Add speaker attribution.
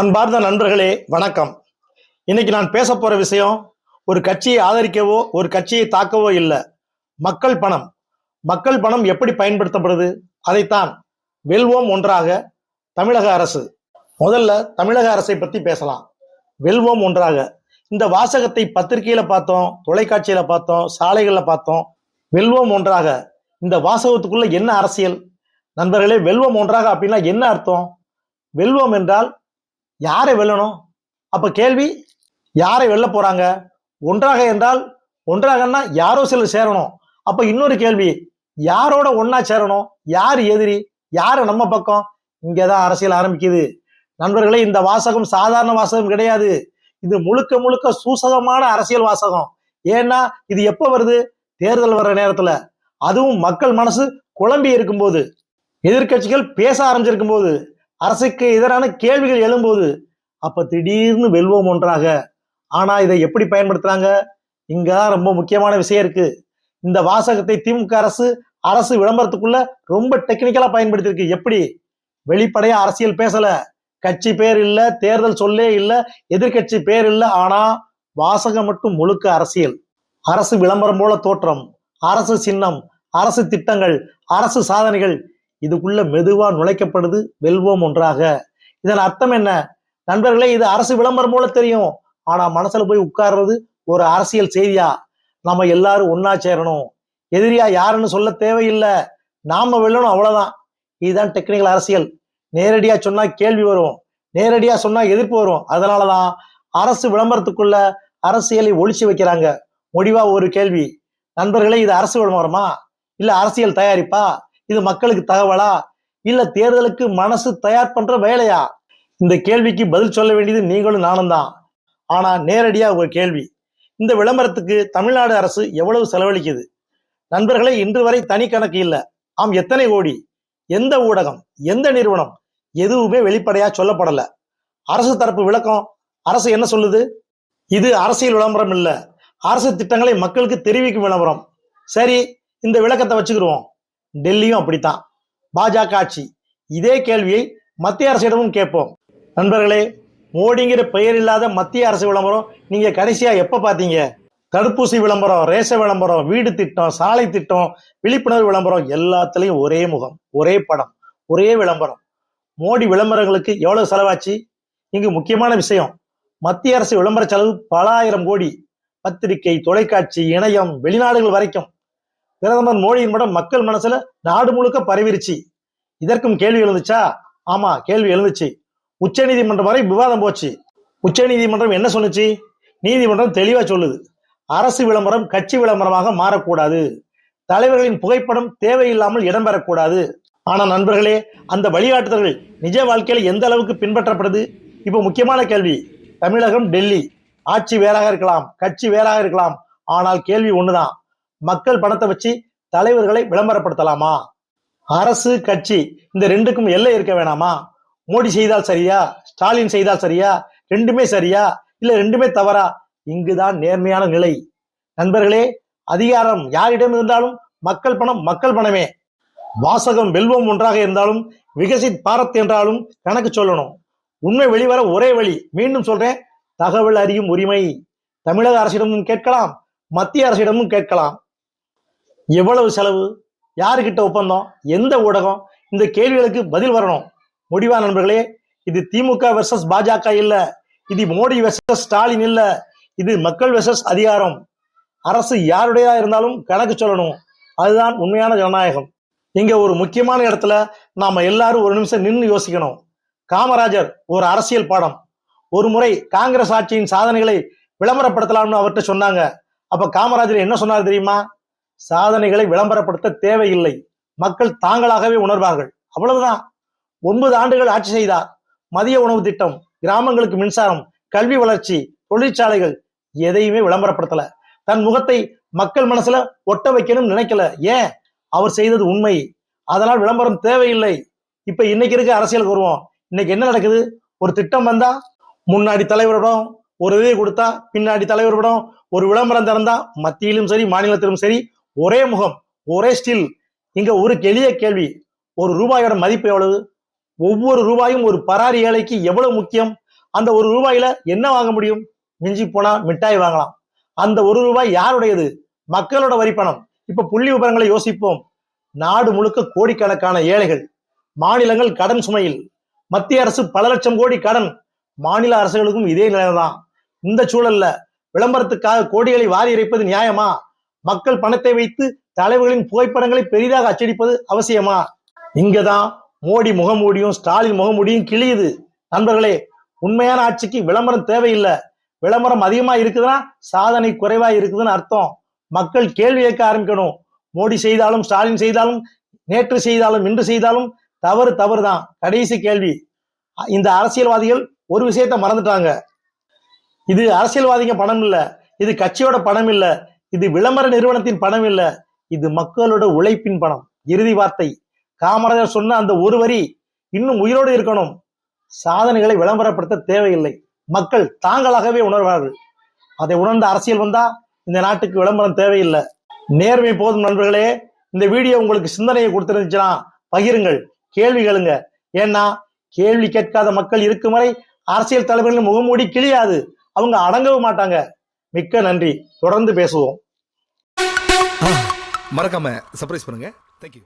Speaker 1: அன்பார்ந்த நண்பர்களே வணக்கம். இன்னைக்கு நான் பேச போற விஷயம் ஒரு கட்சியை ஆதரிக்கவோ ஒரு கட்சியை தாக்கவோ இல்லை. மக்கள் பணம். மக்கள் பணம் எப்படி பயன்படுத்தப்படுது? அதைத்தான் வெல்வோம் ஒன்றாக தமிழக அரசு. முதல்ல தமிழக அரசை பத்தி பேசலாம். வெல்வோம் ஒன்றாக. இந்த வாசகத்தை பத்திரிகையில பார்த்தோம் தொலைக்காட்சியில பார்த்தோம் சாலைகளில் பார்த்தோம். வெல்வோம் ஒன்றாக. இந்த வாசகத்துக்குள்ள என்ன அரசியல்? நண்பர்களே வெல்வோம் ஒன்றாக அப்படின்னா என்ன அர்த்தம்? வெல்வோம் என்றால் யாரை வெல்லணும்? அப்ப கேள்வி யாரை வெல்ல போறாங்க? ஒன்றாக என்றால் ஒன்றாகன்னா யாரோ சிலர் சேரணும். அப்ப இன்னொரு கேள்வி யாரோட ஒன்னா சேரணும்? யார் எதிரி? யார் நம்ம பக்கம்? இங்கதான் அரசியல் ஆரம்பிக்குது. நண்பர்களே இந்த வாசகம் சாதாரண வாசகம் கிடையாது. இது முழுக்க முழுக்க சூசகமான அரசியல் வாசகம். ஏன்னா இது எப்ப வருது? தேர்தல் வர்ற நேரத்துல. அதுவும் மக்கள் மனசு குழம்பி இருக்கும்போது. எதிர்க்கட்சிகள் பேச ஆரம்பிச்சிருக்கும் போது அரசுக்கு எதிரான கேள்விகள் எழும்போது அப்ப திடீர்னு வெல்வோம் ஒன்றாக. ஆனா இதை எப்படி பயன்படுத்துறாங்க? இங்கதான் ரொம்ப முக்கியமான விஷயம் இருக்கு. இந்த வாசகத்தை திமுக அரசு அரசு விளம்பரத்துக்குள்ள ரொம்ப டெக்னிக்கலா பயன்படுத்தியிருக்கு. எப்படி? வெளிப்படையா அரசியல் பேசல. கட்சி பேர் இல்ல தேர்தல் சொல்லே இல்ல எதிர்க்கட்சி பேர் இல்ல. ஆனா வாசகம் மட்டும் முழுக்க அரசியல். அரசு விளம்பரம் போல தோற்றம். அரசு சின்னம் அரசு திட்டங்கள் அரசு சாதனைகள். இதுக்குள்ள மெதுவா நுழைக்கப்படுது வெல்வோம் ஒன்றாக. இதன் அர்த்தம் என்ன? நண்பர்களே இது அரசு விளம்பரம் போல தெரியும். ஆனா மனசுல போய் உட்கார்றது ஒரு அரசியல் செய்தியா? நம்ம எல்லாரும் ஒன்னா சேரணும். எதிரியா யாருன்னு சொல்ல தேவையில்லை. நாம வெல்லணும் அவ்வளவுதான். இதுதான் டெக்னிக்கல் அரசியல். நேரடியா சொன்னா கேள்வி வரும். நேரடியா சொன்னா எதிர்ப்பு வரும். அதனாலதான் அரசு விளம்பரத்துக்குள்ள அரசியலை ஒழிச்சு வைக்கிறாங்க. முடிவா ஒரு கேள்வி. நண்பர்களே இது அரசு விளம்பரமா? இல்ல அரசியல் தயாரிப்பா? இது மக்களுக்கு தகவலா? இல்ல தேர்தலுக்கு மனசு தயார் பண்ற வேலையா? இந்த கேள்விக்கு பதில் சொல்ல வேண்டியது நீங்களும் நானும் தான் ஆனா நேரடியா ஒரு கேள்வி. இந்த விளம்பரத்துக்கு தமிழ்நாடு அரசு எவ்வளவு செலவழிக்குது? நண்பர்களே இன்று வரை தனி கணக்கு இல்ல. ஆம் எத்தனை கோடி? எந்த ஊடகம்? எந்த நிறுவனம்? எதுவுமே வெளிப்படையா சொல்லப்படல. அரசு தரப்பு விளக்கம். அரசு என்ன சொல்லுது? இது அரசியல் விளம்பரம் இல்ல. அரசு திட்டங்களை மக்களுக்கு தெரிவிக்கும் விளம்பரம். சரி இந்த விளக்கத்தை வச்சுக்கிடுவோம் டெல்லியும் அப்படித்தான். பாஜக ஆட்சி. இதே கேள்வியை மத்திய அரசிடமும் கேட்போம். நண்பர்களே மோடிங்கிற பெயர் இல்லாத மத்திய அரசு விளம்பரம் நீங்க கடைசியா எப்ப பாத்தீங்க தடுப்பூசி விளம்பரம் ரேச விளம்பரம் வீடு திட்டம் சாலை திட்டம் விழிப்புணர்வு விளம்பரம் எல்லாத்துலயும் ஒரே முகம் ஒரே படம் ஒரே விளம்பரம். மோடி விளம்பரங்களுக்கு எவ்வளவு செலவாச்சு? இங்கு முக்கியமான விஷயம் மத்திய அரசு விளம்பர செலவு பல ஆயிரம் கோடி. பத்திரிகை தொலைக்காட்சி இணையம் வெளிநாடுகள் வரைக்கும். பிரதமர் மோடியின் படம் மக்கள் மனசுல நாடு முழுக்க பரவிருச்சு. இதற்கும் கேள்வி எழுந்துச்சா? ஆமா கேள்வி எழுந்துச்சு. உச்ச நீதிமன்றம் வரை விவாதம் போச்சு. உச்ச நீதிமன்றம் என்ன சொன்னுச்சு? நீதிமன்றம் தெளிவா சொல்லுது. அரசு விளம்பரம் கட்சி விளம்பரமாக மாறக்கூடாது. தலைவர்களின் புகைப்படம் தேவையில்லாமல் இடம்பெறக்கூடாது ஆனா நண்பர்களே அந்த வழிகாட்டுதல்கள் நிஜ வாழ்க்கையில எந்த அளவுக்கு பின்பற்றப்படுது? இப்போ முக்கியமான கேள்வி. தமிழகம் டெல்லி. ஆட்சி வேறாக இருக்கலாம் கட்சி வேறாக இருக்கலாம். ஆனால் கேள்வி ஒண்ணுதான். மக்கள் பணத்தை வச்சு தலைவர்களை விளம்பரப்படுத்தலாமா? அரசு கட்சி இந்த ரெண்டுக்கும் எல்லை இருக்க வேணாமா? மோடி செய்தால் சரியா? ஸ்டாலின் செய்தால் சரியா? ரெண்டுமே சரியா? இல்ல ரெண்டுமே தவறா? இங்குதான் நேர்மையான நிலை. நண்பர்களே அதிகாரம் யாரிடம் இருந்தாலும் மக்கள் பணம் மக்கள் பணமே. வாசகம் வெல்வம் ஒன்றாக இருந்தாலும் விகசித் பாரத் என்றாலும் கணக்கு சொல்லணும். உண்மை வெளிவர ஒரே வழி. மீண்டும் சொல்றேன் தகவல் அறியும் உரிமை. தமிழக அரசிடமும் கேட்கலாம் மத்திய அரசிடமும் கேட்கலாம். எவ்வளவு செலவு? யாருக்கிட்ட ஒப்பந்தம்? எந்த ஊடகம்? இந்த கேள்விகளுக்கு பதில் வரணும். முடிவா நண்பர்களே இது திமுக வெர்சஸ் பாஜக இல்ல. இது மோடி வெர்சஸ் ஸ்டாலின் இல்ல. இது மக்கள் வெர்சஸ் அதிகாரம். அரசு யாருடையதா இருந்தாலும் கணக்கு சொல்லணும். அதுதான் உண்மையான ஜனநாயகம். இங்க ஒரு முக்கியமான இடத்துல நாம எல்லாரும் ஒரு நிமிஷம் நின்று யோசிக்கணும். காமராஜர் ஒரு அரசியல் பாடம். ஒரு முறை காங்கிரஸ் ஆட்சியின் சாதனைகளை விளம்பரப்படுத்தலாம்னு அவர்கிட்ட சொன்னாங்க. அப்ப காமராஜர் என்ன சொன்னார் தெரியுமா? சாதனைகளை விளம்பரப்படுத்த தேவையில்லை. மக்கள் தாங்களாகவே உணர்வார்கள். அவ்வளவுதான். ஒன்பது ஆண்டுகள் ஆட்சி செய்தார். மதிய உணவு திட்டம் கிராமங்களுக்கு மின்சாரம் கல்வி வளர்ச்சி தொழிற்சாலைகள் எதையுமே விளம்பரப்படுத்தல. தன் முகத்தை மக்கள் மனசுல ஒட்ட வைக்கணும்னு நினைக்கல. ஏன்? அவர் செய்தது உண்மை. அதனால் விளம்பரம் தேவையில்லை. இப்ப இன்னைக்கு இருக்க அரசியலுக்கு வருவோம். இன்னைக்கு என்ன நடக்குது? ஒரு திட்டம் வந்தா முன்னாடி தலைவரிடம் ஒரு இதை கொடுத்தா பின்னாடி தலைவரிடம் ஒரு விளம்பரம் திறந்தா மத்தியிலும் சரி மாநிலத்திலும் சரி ஒரே முகம் ஒரே ஸ்டில் இங்க ஒரு எளிய கேள்வி ஒரு ரூபாயோட மதிப்பு எவ்வளவு? ஒவ்வொரு ரூபாயும் ஒரு பராரி ஏழைக்கு எவ்வளவு முக்கியம்? அந்த ஒரு ரூபாயில என்ன வாங்க முடியும்? மிஞ்சி போனா மிட்டாய் வாங்கலாம். அந்த ஒரு ரூபாய் யாருடையது? மக்களோட வரி பணம். இப்ப புள்ளி விவரங்களை யோசிப்போம். நாடு முழுக்க கோடிக்கணக்கான ஏழைகள். மாநிலங்கள் கடன் சுமையில். மத்திய அரசு பல லட்சம் கோடி கடன். மாநில அரசுகளுக்கும் இதே நிலைதான். இந்த சூழல்ல விளம்பரத்துக்காக கோடிகளை வாரி இறைப்பது நியாயமா? மக்கள் பணத்தை வைத்து தலைவர்களின் புகைப்படங்களை பெரிதாக அச்சடிப்பது அவசியமா? இங்கதான் மோடி முகமூடியும் ஸ்டாலின் முகமூடியும் கிழியுது. நண்பர்களே உண்மையான ஆட்சிக்கு விளம்பரம் தேவையில்லை. விளம்பரம் அதிகமா இருக்குதுன்னா சாதனை குறைவா இருக்குதுன்னு அர்த்தம். மக்கள் கேள்வி கேட்க ஆரம்பிக்கணும். மோடி செய்தாலும் ஸ்டாலின் செய்தாலும் நேற்று செய்தாலும் இன்று செய்தாலும் தவறு தவறு தான் கடைசி கேள்வி. இந்த அரசியல்வாதிகள் ஒரு விஷயத்த மறந்துட்டாங்க. இது அரசியல்வாதிங்க பணம் இல்லை. இது கட்சியோட பணம் இல்லை. இது விளம்பர நிறுவனத்தின் பணம் இல்ல இது மக்களோட உழைப்பின் பணம். இறுதி வார்த்தை. காமராஜர் சொன்ன அந்த ஒரு வரி இன்னும் உயிரோடு இருக்கணும். சாதனைகளை விளம்பரப்படுத்த தேவையில்லை. மக்கள் தாங்களாகவே உணர்வார்கள். அதை உணர்ந்த அரசியல் வந்தா இந்த நாட்டுக்கு விளம்பரம் தேவையில்லை. நேர்மை போதும் நண்பர்களே இந்த வீடியோ உங்களுக்கு சிந்தனையை கொடுத்திருந்துச்சுன்னா பகிருங்கள் கேள்வி கேளுங்க. ஏன்னா கேள்வி கேட்காத மக்கள் இருக்கும் வரை அரசியல் தலைவர்களின் முகமூடி கிழியாது. அவங்க அடங்கவும் மாட்டாங்க. மிக்க நன்றி. தொடர்ந்து பேசுவோம்.
Speaker 2: மறக்காம சர்ப்ரைஸ் பண்ணுங்க. தேங்க்யூ